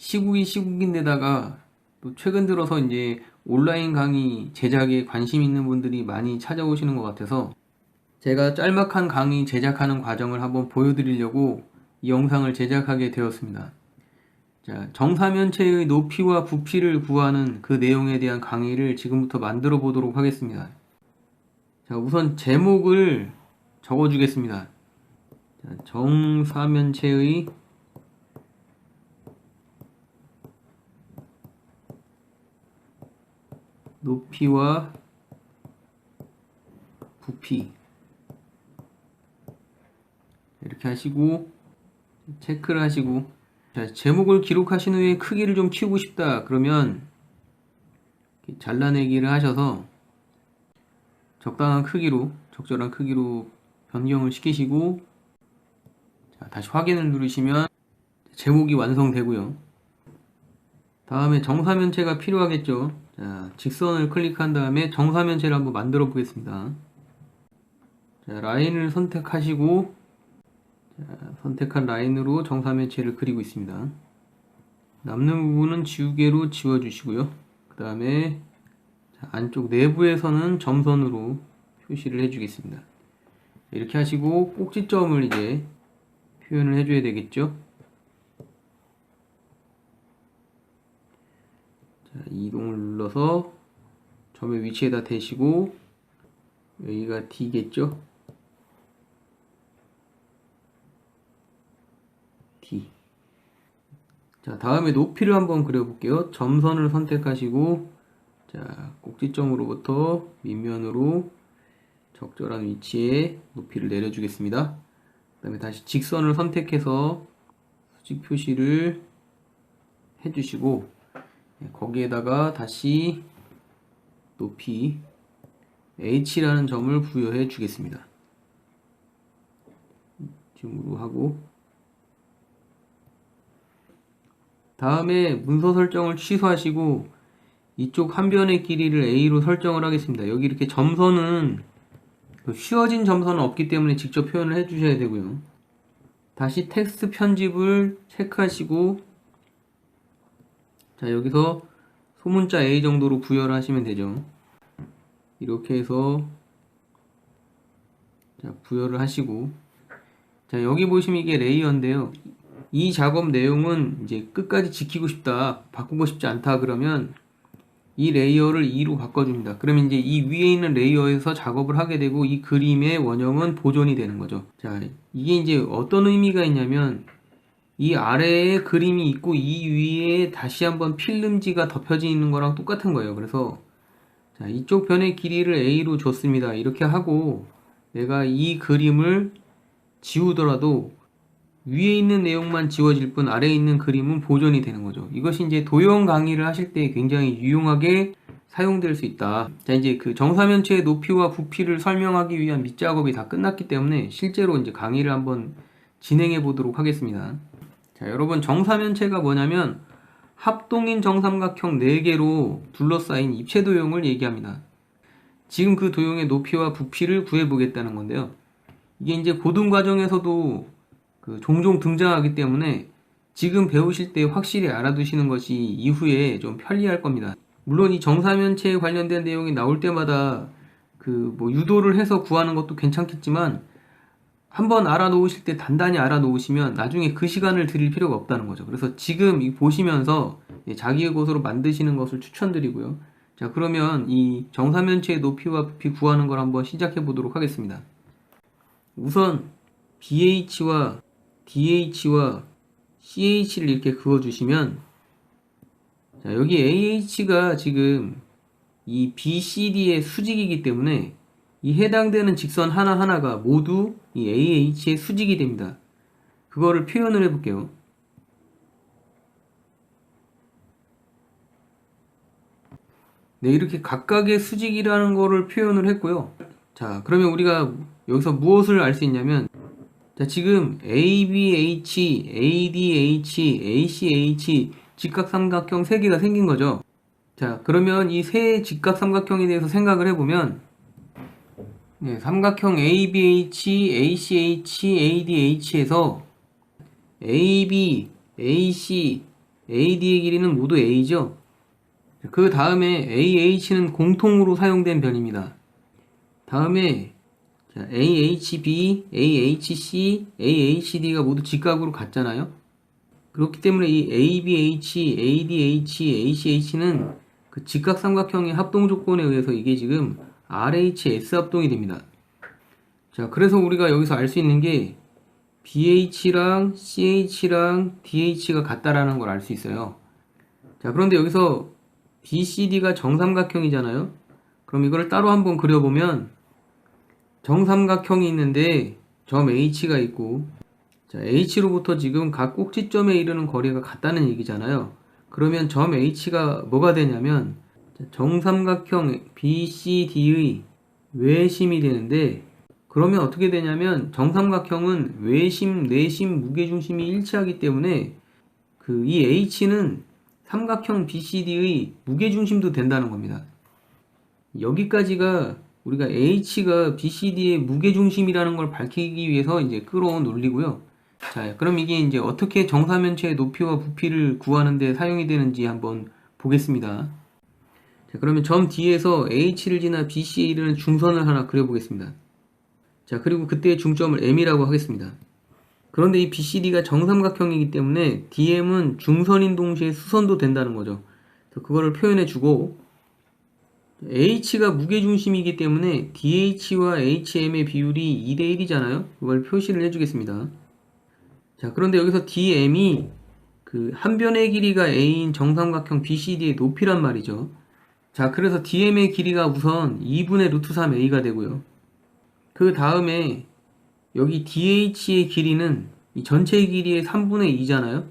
시국이 시국인데다가 또 최근 들어서 이제 온라인 강의 제작에 관심 있는 분들이 많이 찾아오시는 것 같아서 제가 짤막한 강의 제작하는 과정을 한번 보여드리려고 이 영상을 제작하게 되었습니다. 자, 정사면체의 높이와 부피를 구하는 그 내용에 대한 강의를 지금부터 만들어 보도록 하겠습니다. 자, 우선 제목을 적어 주겠습니다. 자, 정사면체의 높이와 부피. 이렇게 하시고 체크를 하시고. 자, 제목을 기록하신 후에 크기를 좀 키우고 싶다. 그러면 잘라내기를 하셔서 적당한 크기로 적절한 크기로 변경을 시키시고 자, 다시 확인을 누르시면 제목이 완성되고요. 다음에 정사면체가 필요하겠죠 자, 직선을 클릭한 다음에 정사면체를 한번 만들어 보겠습니다 자, 라인을 선택하시고 자, 선택한 라인으로 정사면체를 그리고 있습니다. 남는 부분은 지우개로 지워주시고요. 그 다음에 안쪽 내부에서는 점선으로 표시를 해주겠습니다. 이렇게 하시고 꼭지점을 이제 표현을 해줘야 되겠죠. 자, 이동을 눌러서 점의 위치에다 대시고 여기가 D겠죠. D. 자, 다음에 높이를 한번 그려볼게요. 점선을 선택하시고, 자, 꼭지점으로부터 밑면으로 적절한 위치에 높이를 내려주겠습니다. 그 다음에 다시 직선을 선택해서 수직 표시를 해주시고, 네, 거기에다가 다시 높이 H라는 점을 부여해 주겠습니다. 줌으로 하고, 다음에 문서 설정을 취소하시고 이쪽 한 변의 길이를 A로 설정을 하겠습니다. 여기 이렇게 점선은 그 휘어진 점선은 없기 때문에 직접 표현을 해 주셔야 되고요. 다시 텍스트 편집을 체크하시고 자 여기서 소문자 A 정도로 부여를 하시면 되죠. 이렇게 해서 자 부여를 하시고 자 여기 보시면 이게 레이어인데요. 이 작업 내용은 이제 끝까지 지키고 싶다, 바꾸고 싶지 않다 그러면 이 레이어를 2로 바꿔줍니다. 그러면 이제 이 위에 있는 레이어에서 작업을 하게 되고 이 그림의 원형은 보존이 되는 거죠. 자, 이게 이제 어떤 의미가 있냐면 이 아래에 그림이 있고 이 위에 다시 한번 필름지가 덮여져 있는 거랑 똑같은 거예요. 그래서 자, 이쪽 변의 길이를 A로 줬습니다. 이렇게 하고 내가 이 그림을 지우더라도 위에 있는 내용만 지워질 뿐 아래에 있는 그림은 보존이 되는 거죠. 이것이 이제 도형 강의를 하실 때 굉장히 유용하게 사용될 수 있다. 자, 이제 그 정사면체의 높이와 부피를 설명하기 위한 밑작업이 다 끝났기 때문에 실제로 이제 강의를 한번 진행해 보도록 하겠습니다. 자, 여러분 정사면체가 뭐냐면 합동인 정삼각형 4개로 둘러싸인 입체 도형을 얘기합니다. 지금 그 도형의 높이와 부피를 구해 보겠다는 건데요. 이게 이제 고등 과정에서도 그 종종 등장하기 때문에 지금 배우실 때 확실히 알아두시는 것이 이후에 좀 편리할 겁니다. 물론 이 정사면체에 관련된 내용이 나올 때마다 그 뭐 유도를 해서 구하는 것도 괜찮겠지만 한번 알아놓으실 때 단단히 알아놓으시면 나중에 그 시간을 드릴 필요가 없다는 거죠. 그래서 지금 이 보시면서 자기의 곳으로 만드시는 것을 추천드리고요. 자, 그러면 이 정사면체의 높이와 부피 구하는 걸 한번 시작해 보도록 하겠습니다. 우선 BH와 DH와 CH를 이렇게 그어주시면 자, 여기 AH가 지금 이 BCD의 수직이기 때문에 이 해당되는 직선 하나하나가 모두 이 AH의 수직이 됩니다. 그거를 표현을 해볼게요. 네, 이렇게 각각의 수직이라는 거를 표현을 했고요. 자, 그러면 우리가 여기서 무엇을 알 수 있냐면 자, 지금 ABH, ADH, ACH 직각삼각형 3개가 생긴 거죠. 자, 그러면 이 세 직각삼각형에 대해서 생각을 해보면 네, 삼각형 ABH, ACH, ADH에서 AB, AC, AD의 길이는 모두 A죠. 그 다음에 AH는 공통으로 사용된 변입니다. 다음에 자, AHB, AHC, AHD가 모두 직각으로 같잖아요. 그렇기 때문에 이 ABH, ADH, ACH는 그 직각 삼각형의 합동 조건에 의해서 이게 지금 RHS 합동이 됩니다. 자, 그래서 우리가 여기서 알 수 있는 게 BH랑 CH랑 DH가 같다라는 걸 알 수 있어요. 자, 그런데 여기서 BCD가 정삼각형이잖아요. 그럼 이걸 따로 한번 그려보면 정삼각형이 있는데 점 H가 있고 자, H로부터 지금 각 꼭지점에 이르는 거리가 같다는 얘기잖아요. 그러면 점 H가 뭐가 되냐면 자, 정삼각형 BCD의 외심이 되는데 그러면 어떻게 되냐면 정삼각형은 외심, 내심, 무게중심이 일치하기 때문에 그 이 H는 삼각형 BCD의 무게중심도 된다는 겁니다. 여기까지가 우리가 H가 BCD의 무게중심이라는 걸 밝히기 위해서 이제 끌어온 논리고요. 자, 그럼 이게 이제 어떻게 정사면체의 높이와 부피를 구하는 데 사용이 되는지 한번 보겠습니다. 자, 그러면 점 D에서 H를 지나 BC에 이르는 중선을 하나 그려보겠습니다. 자, 그리고 그때의 중점을 M이라고 하겠습니다. 그런데 이 BCD가 정삼각형이기 때문에 DM은 중선인 동시에 수선도 된다는 거죠. 그거를 표현해 주고 H가 무게중심이기 때문에 DH와 HM의 비율이 2대 1이잖아요. 그걸 표시를 해주겠습니다. 자, 그런데 여기서 DM이 그 한 변의 길이가 A인 정삼각형 BCD의 높이란 말이죠. 자, 그래서 DM의 길이가 우선 2분의 루트 3A가 되고요. 그 다음에 여기 DH의 길이는 이 전체 길이의 3분의 2잖아요.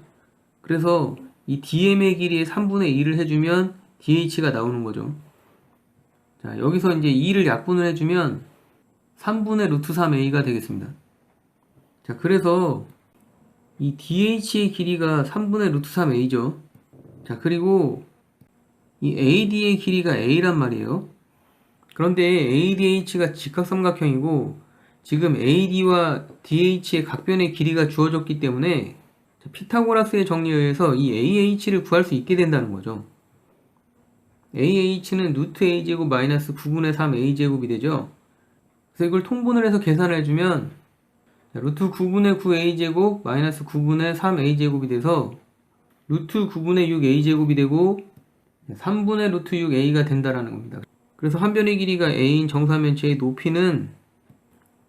그래서 이 DM의 길이의 3분의 2를 해주면 DH가 나오는 거죠. 자, 여기서 이제 2를 약분을 해주면 3분의 루트 3a가 되겠습니다. 자, 그래서 이 DH의 길이가 3분의 루트 3a죠. 자, 그리고 이 AD의 길이가 a란 말이에요. 그런데 ADH가 직각삼각형이고 지금 AD와 DH의 각변의 길이가 주어졌기 때문에 피타고라스의 정리에 의해서 이 AH를 구할 수 있게 된다는 거죠. AH는 루트 A제곱 마이너스 9분의 3 A제곱이 되죠. 그래서 이걸 통분을 해서 계산을 해주면 루트 9분의 9 A제곱 마이너스 9분의 3 A제곱이 돼서 루트 9분의 6 A제곱이 되고 3분의 루트 6 A가 된다라는 겁니다. 그래서 한 변의 길이가 A인 정사면체의 높이는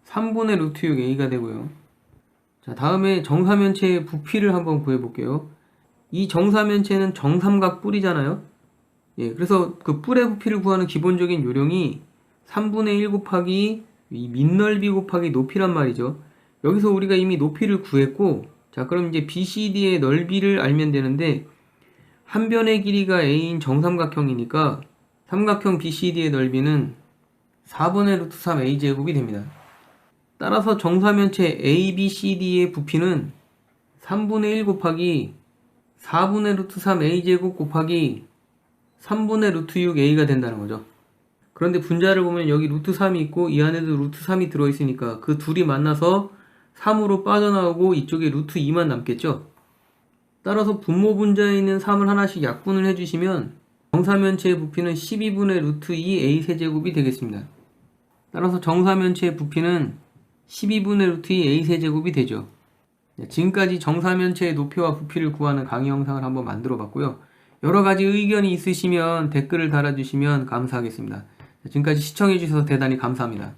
3분의 루트 6 A가 되고요. 자, 다음에 정사면체의 부피를 한번 구해볼게요. 이 정사면체는 정삼각 뿔이잖아요. 예, 그래서 그 뿔의 부피를 구하는 기본적인 요령이 3분의 1 곱하기 이 밑넓이 곱하기 높이란 말이죠. 여기서 우리가 이미 높이를 구했고, 자, 그럼 이제 BCD의 넓이를 알면 되는데, 한 변의 길이가 A인 정삼각형이니까, 삼각형 BCD의 넓이는 4분의 루트 3 A제곱이 됩니다. 따라서 정사면체 ABCD의 부피는 3분의 1 곱하기 4분의 루트 3 A제곱 곱하기 3분의 루트 6a가 된다는 거죠. 그런데 분자를 보면 여기 루트 3이 있고 이 안에도 루트 3이 들어있으니까 그 둘이 만나서 3으로 빠져나오고 이쪽에 루트 2만 남겠죠. 따라서 분모 분자에 있는 3을 하나씩 약분을 해주시면 정사면체의 부피는 12분의 루트 2a 세제곱이 되겠습니다. 따라서 정사면체의 부피는 12분의 루트 2a 세제곱이 되죠. 네, 지금까지 정사면체의 높이와 부피를 구하는 강의 영상을 한번 만들어 봤고요. 여러 가지 의견이 있으시면 댓글을 달아주시면 감사하겠습니다. 지금까지 시청해주셔서 대단히 감사합니다.